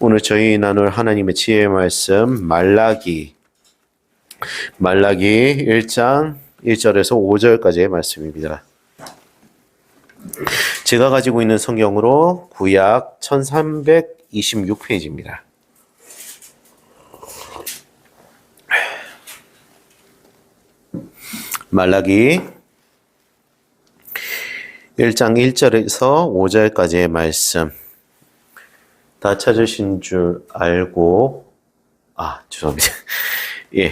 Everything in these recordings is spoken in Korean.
오늘 저희 나눌 하나님의 지혜의 말씀 말라기 말라기 1장 1절에서 5절까지의 말씀입니다. 제가 가지고 있는 성경으로 구약 1326페이지입니다. 말라기 1장 1절에서 5절까지의 말씀 다 찾으신 줄 알고 아 죄송합니다. 예.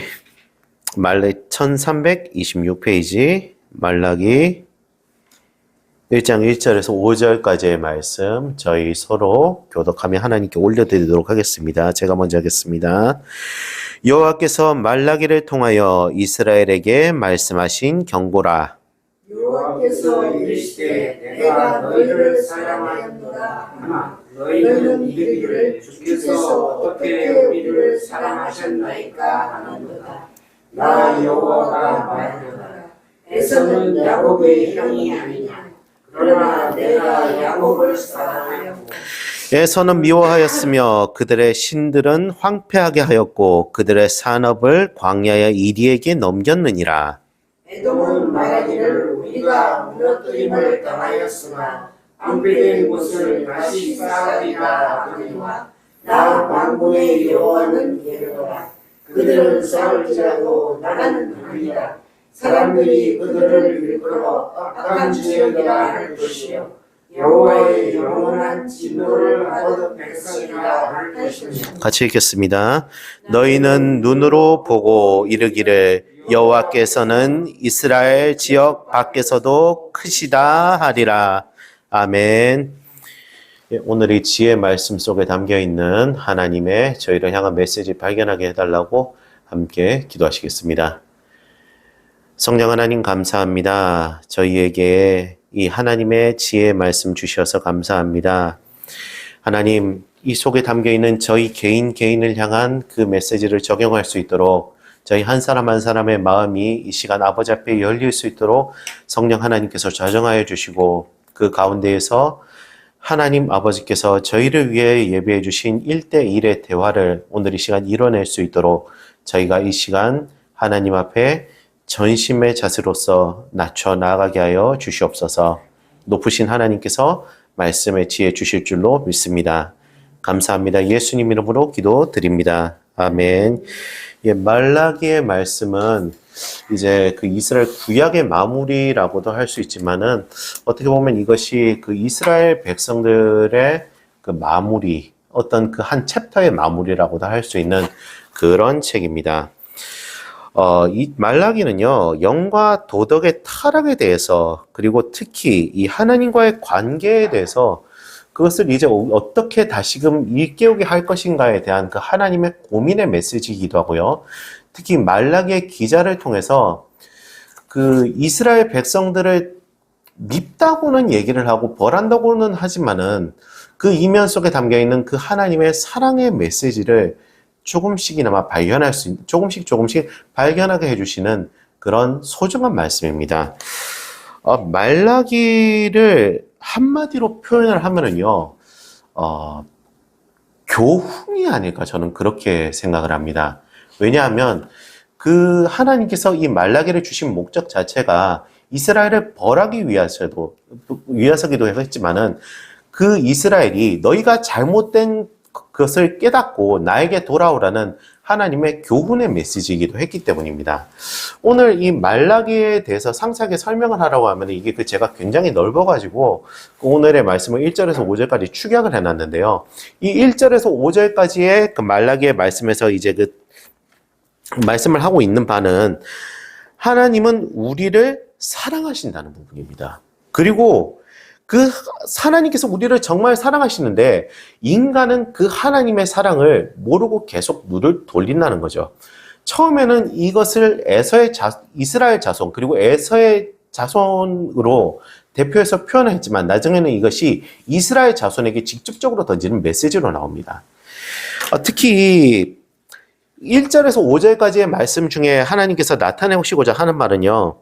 말라 1326페이지 말라기 1장 1절에서 5절까지의 말씀 저희 서로 교독하며 하나님께 올려드리도록 하겠습니다. 제가 먼저 하겠습니다. 여호와께서 말라기를 통하여 이스라엘에게 말씀하신 경고라. 여호와께서 이르시되 내가 너희를 사랑하였노라 너희는 이르기를 주께서 어떻게 우리를 사랑하셨나이까 하는도다. 나 여호와가 말하노라. 에서는 야곱의 형이 아니냐. 그러나 내가 야곱을 사랑하였고 에서는 미워하였으며 그들의 신들은 황폐하게 하였고 그들의 산업을 광야의 이리에게 넘겼느니라. 에돔은 말하기를 우리가 무너뜨림을 당하였으나 앙패된 곳을 다시 쌓으리라. 하거니와 나 만군의 여호와는 이르노라. 그들은 싸울지라도 나는 아니라. 사람들이 그들을 일컬어 악한 지역이라 할 것이요. 여호와의 영원한 진노를 얻은 백성이라 할 것이며. 같이 읽겠습니다. 너희는 눈으로 보고 이르기를 여호와께서는 이스라엘 지역 밖에서도 크시다 하리라. 아멘. 예, 오늘 이 지혜 말씀 속에 담겨 있는 하나님의 저희를 향한 메시지 발견하게 해달라고 함께 기도하시겠습니다. 성령 하나님 감사합니다. 저희에게 이 하나님의 지혜 말씀 주셔서 감사합니다. 하나님, 이 속에 담겨 있는 저희 개인 개인을 향한 그 메시지를 적용할 수 있도록 저희 한 사람 한 사람의 마음이 이 시간 아버지 앞에 열릴 수 있도록 성령 하나님께서 자정하여 주시고 그 가운데에서 하나님 아버지께서 저희를 위해 예배해 주신 1대1의 대화를 오늘 이 시간 이뤄낼 수 있도록 저희가 이 시간 하나님 앞에 전심의 자세로서 낮춰 나아가게 하여 주시옵소서. 높으신 하나님께서 말씀의 지혜 주실 줄로 믿습니다. 감사합니다. 예수님 이름으로 기도 드립니다. 아멘. 예, 말라기의 말씀은 이제 그 이스라엘 구약의 마무리라고도 할 수 있지만은 어떻게 보면 이것이 그 이스라엘 백성들의 그 마무리, 어떤 그 한 챕터의 마무리라고도 할 수 있는 그런 책입니다. 어, 이 말라기는요, 영과 도덕의 타락에 대해서, 그리고 특히 이 하나님과의 관계에 대해서 그것을 이제 어떻게 다시금 일깨우게 할 것인가에 대한 그 하나님의 고민의 메시지이기도 하고요. 특히 말라기의 기자를 통해서 그 이스라엘 백성들을 밉다고는 얘기를 하고 벌한다고는 하지만은 그 이면 속에 담겨 있는 그 하나님의 사랑의 메시지를 조금씩이나마 발견할 수 있는, 조금씩 조금씩 발견하게 해주시는 그런 소중한 말씀입니다. 어, 말라기를 한마디로 표현을 하면은요, 어, 교훈이 아닐까 저는 그렇게 생각을 합니다. 왜냐하면 그 하나님께서 이 말라기를 주신 목적 자체가 이스라엘을 벌하기 위해서도 위해서기도 했지만은 그 이스라엘이 너희가 잘못된 그것을 깨닫고 나에게 돌아오라는 하나님의 교훈의 메시지이기도 했기 때문입니다. 오늘 이 말라기에 대해서 상세하게 설명을 하라고 하면 이게 그 제가 굉장히 넓어가지고 그 오늘의 말씀을 1절에서 5절까지 축약을 해놨는데요. 이 1절에서 5절까지의 그 말라기의 말씀에서 이제 그 말씀을 하고 있는 바는 하나님은 우리를 사랑하신다는 부분입니다. 그리고 그 하나님께서 우리를 정말 사랑하시는데 인간은 그 하나님의 사랑을 모르고 계속 눈을 돌린다는 거죠. 처음에는 이것을 에서의 자, 이스라엘 자손 그리고 에서의 자손으로 대표해서 표현했지만 나중에는 이것이 이스라엘 자손에게 직접적으로 던지는 메시지로 나옵니다. 어, 특히 1절에서 5절까지의 말씀 중에 하나님께서 나타내시고자 하는 말은요.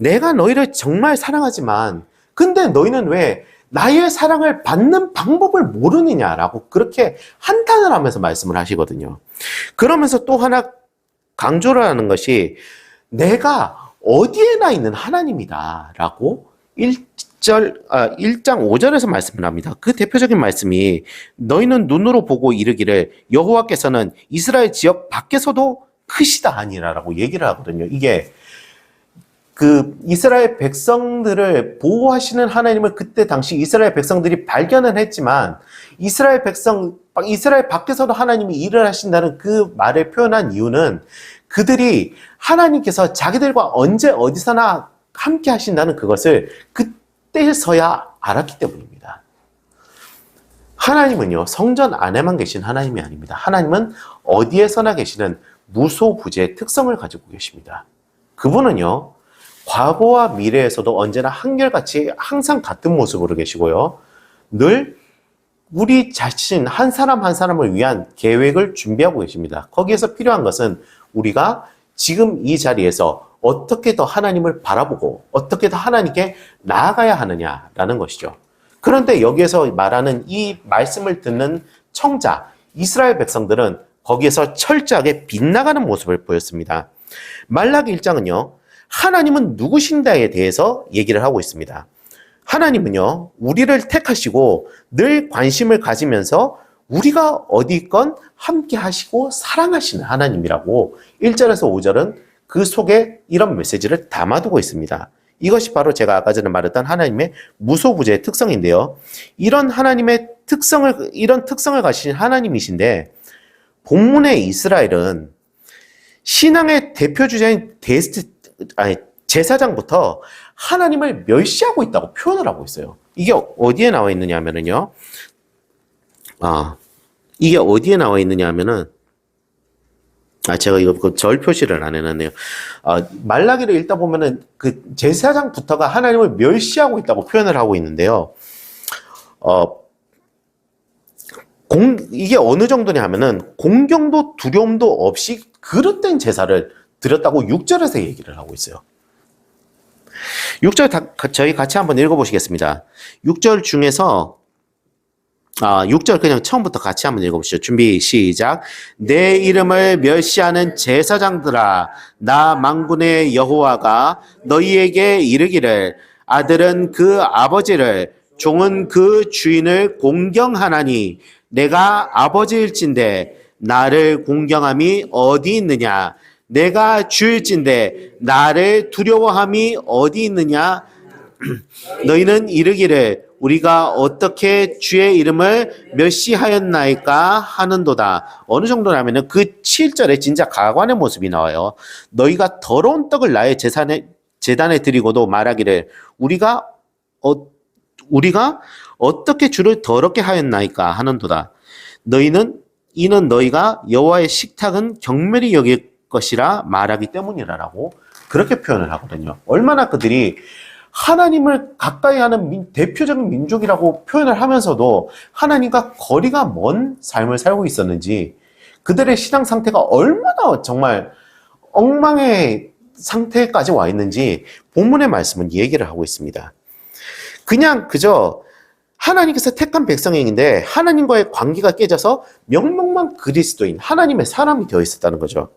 내가 너희를 정말 사랑하지만 근데 너희는 왜 나의 사랑을 받는 방법을 모르느냐라고 그렇게 한탄을 하면서 말씀을 하시거든요. 그러면서 또 하나 강조를 하는 것이 내가 어디에나 있는 하나님이다라고 1절, 아, 1장 5절에서 말씀을 합니다. 그 대표적인 말씀이 너희는 눈으로 보고 이르기를 여호와께서는 이스라엘 지역 밖에서도 크시다 아니라라고 얘기를 하거든요. 이게 그 이스라엘 백성들을 보호하시는 하나님을 그때 당시 이스라엘 백성들이 발견은 했지만 이스라엘 백성 이스라엘 밖에서도 하나님이 일을 하신다는 그 말을 표현한 이유는 그들이 하나님께서 자기들과 언제 어디서나 함께 하신다는 그것을 그때서야 알았기 때문입니다. 하나님은요, 성전 안에만 계신 하나님이 아닙니다. 하나님은 어디에서나 계시는 무소부재의 특성을 가지고 계십니다. 그분은요, 과거와 미래에서도 언제나 한결같이 항상 같은 모습으로 계시고요. 늘 우리 자신 한 사람 한 사람을 위한 계획을 준비하고 계십니다. 거기에서 필요한 것은 우리가 지금 이 자리에서 어떻게 더 하나님을 바라보고 어떻게 더 하나님께 나아가야 하느냐라는 것이죠. 그런데 여기에서 말하는 이 말씀을 듣는 청자, 이스라엘 백성들은 거기에서 철저하게 빗나가는 모습을 보였습니다. 말라기 1장은요, 하나님은 누구신가에 대해서 얘기를 하고 있습니다. 하나님은요, 우리를 택하시고 늘 관심을 가지면서 우리가 어디 있건 함께 하시고 사랑하시는 하나님이라고 1절에서 5절은 그 속에 이런 메시지를 담아두고 있습니다. 이것이 바로 제가 아까 전에 말했던 하나님의 무소부재의 특성인데요. 이런 하나님의 특성을, 이런 특성을 가신 하나님이신데, 본문의 이스라엘은 신앙의 대표 주자인 데스트, 아니, 제사장부터 하나님을 멸시하고 있다고 표현을 하고 있어요. 이게 어디에 나와 있느냐 하면은요. 아, 이게 어디에 나와 있느냐 하면은, 아, 제가 이거 그절 표시를 안 해놨네요. 아, 말라기를 읽다 보면은 그 제사장부터가 하나님을 멸시하고 있다고 표현을 하고 있는데요. 어, 공, 이게 어느 정도냐 하면은 공경도 두려움도 없이 그릇된 제사를 드렸다고 6절에서 얘기를 하고 있어요. 6절 다, 저희 같이 한번 읽어보시겠습니다. 6절 중에서 아, 6절 그냥 처음부터 같이 한번 읽어보시죠. 준비, 시작. 내 이름을 멸시하는 제사장들아, 나 망군의 여호와가 너희에게 이르기를 아들은 그 아버지를 종은 그 주인을 공경하나니 내가 아버지일진데 나를 공경함이 어디 있느냐? 내가 주일진데 나를 두려워함이 어디 있느냐? 너희는 이르기를 우리가 어떻게 주의 이름을 멸시하였나이까 하는도다. 어느 정도냐면은 그 7절에 진짜 가관의 모습이 나와요. 너희가 더러운 떡을 나의 재산에, 재단에 드리고도 말하기를 우리가 어, 우리가 어떻게 주를 더럽게 하였나이까 하는도다. 너희는 이는 너희가 여호와의 식탁은 경멸히 여길 것이라 말하기 때문이라라고 그렇게 표현을 하거든요. 얼마나 그들이 하나님을 가까이 하는 민- 대표적인 민족이라고 표현을 하면서도 하나님과 거리가 먼 삶을 살고 있었는지 그들의 신앙 상태가 얼마나 정말 엉망의 상태까지 와 있는지 본문의 말씀은 얘기를 하고 있습니다. 그냥 그저 하나님께서 택한 백성인데 하나님과의 관계가 깨져서 명명만 그리스도인 하나님의 사람이 되어 있었다는 거죠.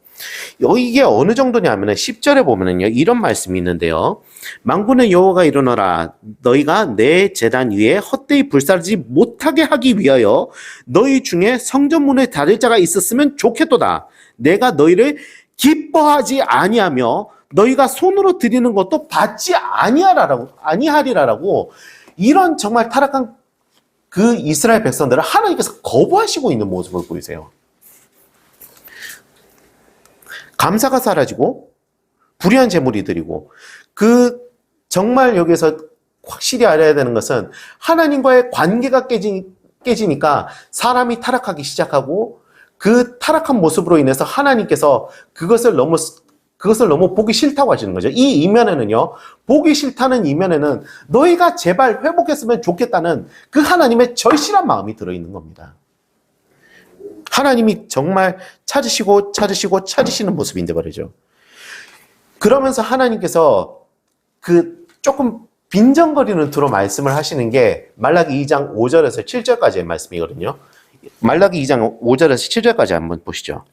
여기 이게 어느 정도냐면은 10절에 보면은요 이런 말씀이 있는데요. 망군의 여호와가 이르노라 너희가 내 재단 위에 헛되이 불사르지 못하게 하기 위하여 너희 중에 성전문에 다를 자가 있었으면 좋겠도다. 내가 너희를 기뻐하지 아니하며 너희가 손으로 드리는 것도 받지 아니하라라고 아니하리라라고 이런 정말 타락한 그 이스라엘 백성들을 하나님께서 거부하시고 있는 모습을 보이세요. 감사가 사라지고 불의한 재물이 드리고 그 정말 여기서 확실히 알아야 되는 것은 하나님과의 관계가 깨지, 깨지니까 사람이 타락하기 시작하고 그 타락한 모습으로 인해서 하나님께서 그것을 너무 그것을 너무 보기 싫다고 하시는 거죠. 이 이면에는요, 보기 싫다는 이면에는 너희가 제발 회복했으면 좋겠다는 그 하나님의 절실한 마음이 들어있는 겁니다. 하나님이 정말 찾으시고 찾으시고 찾으시는 모습인데 말이죠. 그러면서 하나님께서 그 조금 빈정거리는 투로 말씀을 하시는 게 말라기 2장 5절에서 7절까지의 말씀이거든요. 말라기 2장 5절에서 7절까지 한번 보시죠.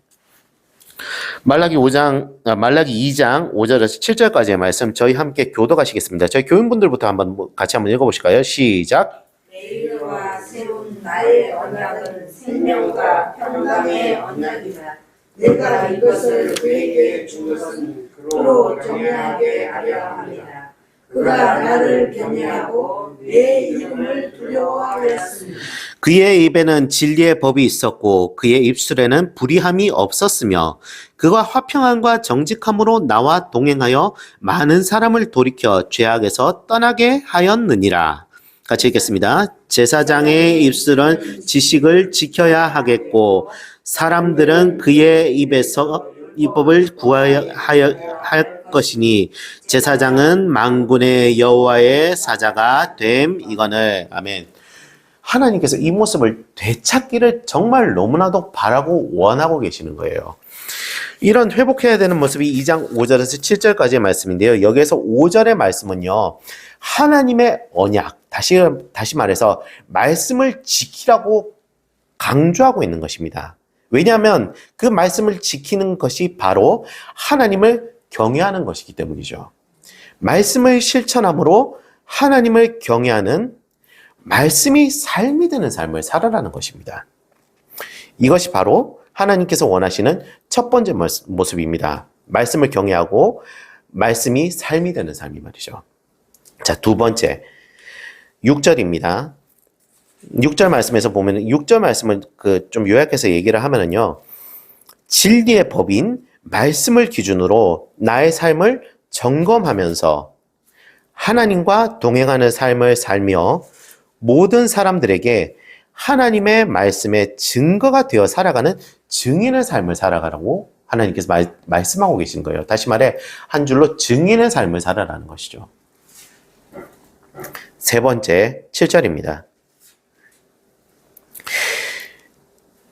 말라기 5장, 아, 말라기 2장 5절에서 7절까지의 말씀 저희 함께 교도가시겠습니다. 저희 교인분들부터 한번 뭐 같이 한번 읽어보실까요? 시작. 내일과 새로운 나의 언약은 생명과 평강의 언약이다. 내가 이것을 그에게 준 것은 그로 정리하게 하려 합니다. 그가 나를 경외하고 내 이름을 두려워하였습니다. 그의 입에는 진리의 법이 있었고 그의 입술에는 불의함이 없었으며 그가 화평함과 정직함으로 나와 동행하여 많은 사람을 돌이켜 죄악에서 떠나게 하였느니라. 같이 읽겠습니다. 제사장의 입술은 지식을 지켜야 하겠고 사람들은 그의 입에서 이 법을 구하여 하여- 할 것이니 제사장은 만군의 여호와의 사자가 됨 이거늘 아멘. 하나님께서 이 모습을 되찾기를 정말 너무나도 바라고 원하고 계시는 거예요. 이런 회복해야 되는 모습이 2장 5절에서 7절까지의 말씀인데요. 여기에서 5절의 말씀은요. 하나님의 언약, 다시, 다시 말해서 말씀을 지키라고 강조하고 있는 것입니다. 왜냐하면 그 말씀을 지키는 것이 바로 하나님을 경외하는 것이기 때문이죠. 말씀을 실천함으로 하나님을 경외하는 말씀이 삶이 되는 삶을 살아라는 것입니다. 이것이 바로 하나님께서 원하시는 첫 번째 모습- 모습입니다. 말씀을 경외하고 말씀이 삶이 되는 삶이 말이죠. 자, 두 번째. 6절입니다. 6절 말씀에서 보면 6절 말씀을 그 좀 요약해서 얘기를 하면은요. 진리의 법인 말씀을 기준으로 나의 삶을 점검하면서 하나님과 동행하는 삶을 살며 모든 사람들에게 하나님의 말씀의 증거가 되어 살아가는 증인의 삶을 살아가라고 하나님께서 말, 말씀하고 계신 거예요. 다시 말해 한 줄로 증인의 삶을 살아라는 것이죠. 세 번째 7절입니다.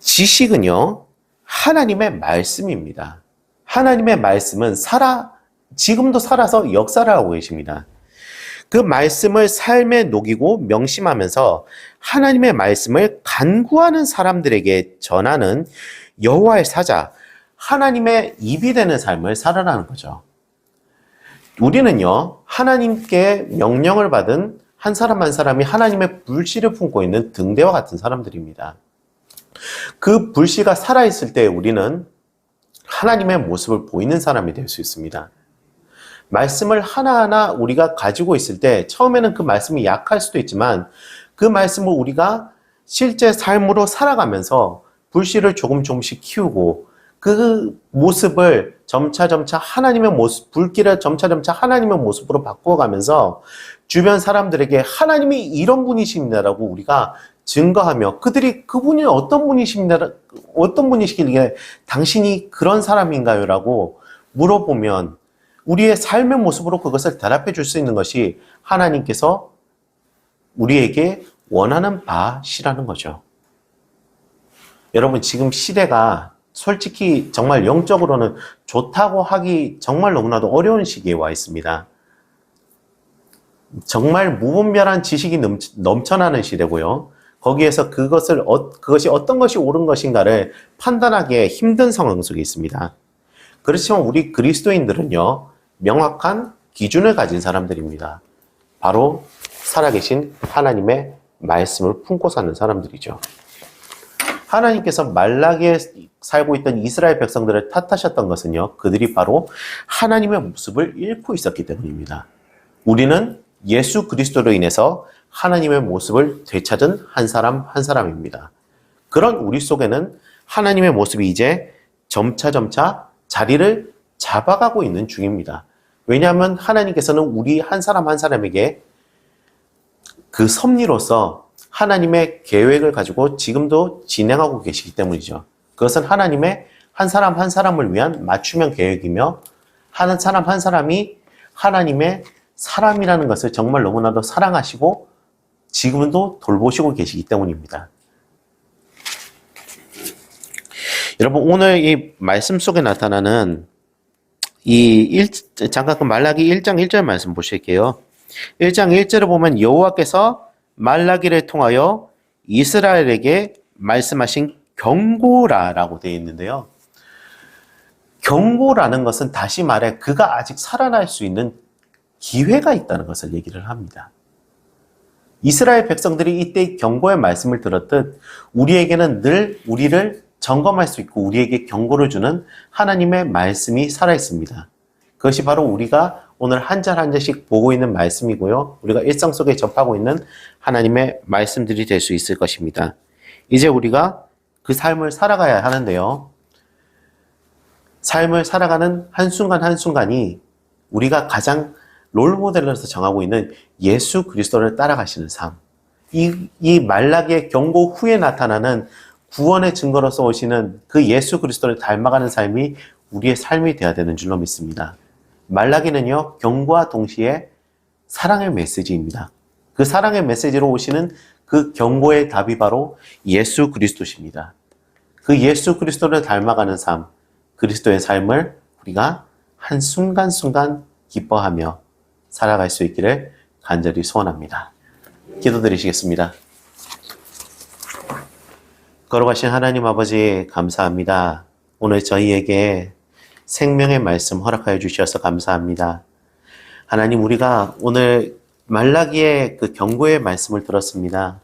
지식은요, 하나님의 말씀입니다. 하나님의 말씀은 살아, 지금도 살아서 역사를 하고 계십니다. 그 말씀을 삶에 녹이고 명심하면서 하나님의 말씀을 간구하는 사람들에게 전하는 여호와의 사자, 하나님의 입이 되는 삶을 살아라는 거죠. 우리는요, 하나님께 명령을 받은 한 사람 한 사람이 하나님의 불씨를 품고 있는 등대와 같은 사람들입니다. 그 불씨가 살아있을 때 우리는 하나님의 모습을 보이는 사람이 될 수 있습니다. 말씀을 하나하나 우리가 가지고 있을 때 처음에는 그 말씀이 약할 수도 있지만 그 말씀을 우리가 실제 삶으로 살아가면서 불씨를 조금 조금씩 키우고 그 모습을 점차 점차 하나님의 모습, 불길을 점차 점차 하나님의 모습으로 바꾸어가면서 주변 사람들에게 하나님이 이런 분이십니다라고 우리가 증거하며 그들이 그분이 어떤 분이십니다, 어떤 분이시길래 당신이 그런 사람인가요?라고 물어보면 우리의 삶의 모습으로 그것을 대답해 줄 수 있는 것이 하나님께서 우리에게 원하는 바시라는 거죠. 여러분, 지금 시대가 솔직히 정말 영적으로는 좋다고 하기 정말 너무나도 어려운 시기에 와 있습니다. 정말 무분별한 지식이 넘- 넘쳐나는 시대고요. 거기에서 그것을, 어- 그것이 어떤 것이 옳은 것인가를 판단하기에 힘든 상황 속에 있습니다. 그렇지만 우리 그리스도인들은요, 명확한 기준을 가진 사람들입니다. 바로 살아계신 하나님의 말씀을 품고 사는 사람들이죠. 하나님께서 말라기에 살고 있던 이스라엘 백성들을 탓하셨던 것은요, 그들이 바로 하나님의 모습을 잃고 있었기 때문입니다. 우리는 예수 그리스도로 인해서 하나님의 모습을 되찾은 한 사람 한 사람입니다. 그런 우리 속에는 하나님의 모습이 이제 점차 점차 자리를 잡아가고 있는 중입니다. 왜냐하면 하나님께서는 우리 한 사람 한 사람에게 그 섭리로서 하나님의 계획을 가지고 지금도 진행하고 계시기 때문이죠. 그것은 하나님의 한 사람 한 사람을 위한 맞춤형 계획이며 한 사람 한 사람이 하나님의 사람이라는 것을 정말 너무나도 사랑하시고 지금도 돌보시고 계시기 때문입니다. 여러분 오늘 이 말씀 속에 나타나는 이 일, 잠깐 그 말라기 1장 1절 말씀 보실게요. 1장 1절을 보면 여호와께서 말라기를 통하여 이스라엘에게 말씀하신 경고라라고 되어 있는데요. 경고라는 것은 다시 말해 그가 아직 살아날 수 있는 기회가 있다는 것을 얘기를 합니다. 이스라엘 백성들이 이때 경고의 말씀을 들었듯 우리에게는 늘 우리를 점검할 수 있고 우리에게 경고를 주는 하나님의 말씀이 살아 있습니다. 그것이 바로 우리가 오늘 한 절 한 절씩 보고 있는 말씀이고요. 우리가 일상 속에 접하고 있는 하나님의 말씀들이 될 수 있을 것입니다. 이제 우리가 그 삶을 살아가야 하는데요. 삶을 살아가는 한순간 한순간이 우리가 가장 롤 모델로서 정하고 있는 예수 그리스도를 따라가시는 삶. 이, 이 말라기의 경고 후에 나타나는 구원의 증거로서 오시는 그 예수 그리스도를 닮아가는 삶이 우리의 삶이 되어야 되는 줄로 믿습니다. 말라기는요, 경고와 동시에 사랑의 메시지입니다. 그 사랑의 메시지로 오시는 그 경고의 답이 바로 예수 그리스도십니다. 그 예수 그리스도를 닮아가는 삶, 그리스도의 삶을 우리가 한 순간순간 기뻐하며 살아갈 수 있기를 간절히 소원합니다. 기도드리시겠습니다. 걸어가신 하나님 아버지 감사합니다. 오늘 저희에게 생명의 말씀 허락하여 주셔서 감사합니다. 하나님 우리가 오늘 말라기의 그 경고의 말씀을 들었습니다.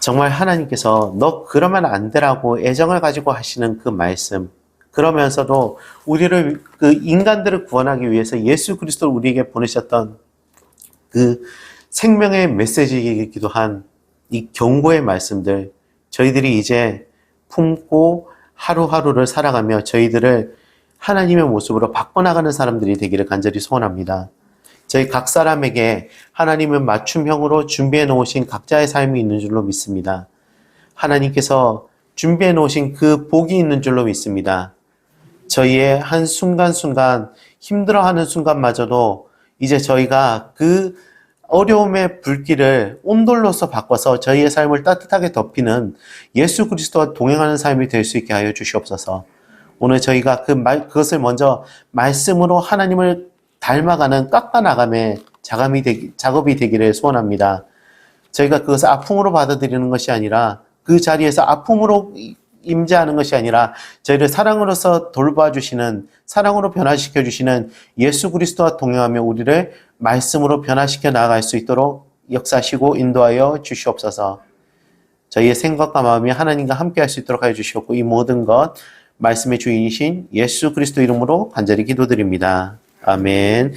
정말 하나님께서 너 그러면 안 되라고 애정을 가지고 하시는 그 말씀 그러면서도 우리를 그 인간들을 구원하기 위해서 예수 그리스도를 우리에게 보내셨던 그 생명의 메시지이기도 한 이 경고의 말씀들 저희들이 이제 품고 하루하루를 살아가며 저희들을 하나님의 모습으로 바꿔나가는 사람들이 되기를 간절히 소원합니다. 저희 각 사람에게 하나님은 맞춤형으로 준비해 놓으신 각자의 삶이 있는 줄로 믿습니다. 하나님께서 준비해 놓으신 그 복이 있는 줄로 믿습니다. 저희의 한 순간순간 힘들어하는 순간마저도 이제 저희가 그 어려움의 불길을 온돌로서 바꿔서 저희의 삶을 따뜻하게 덮이는 예수 그리스도와 동행하는 삶이 될 수 있게 하여 주시옵소서. 오늘 저희가 그 말, 그것을 먼저 말씀으로 하나님을 닮아가는 깎아나감의 작업이, 되기, 작업이 되기를 소원합니다. 저희가 그것을 아픔으로 받아들이는 것이 아니라 그 자리에서 아픔으로 임재하는 것이 아니라 저희를 사랑으로서 돌봐주시는 사랑으로 변화시켜 주시는 예수 그리스도와 동행하며 우리를 말씀으로 변화시켜 나아갈 수 있도록 역사하시고 인도하여 주시옵소서. 저희의 생각과 마음이 하나님과 함께 할 수 있도록 하여 주시옵고 이 모든 것 말씀의 주인이신 예수 그리스도 이름으로 간절히 기도드립니다. 아멘.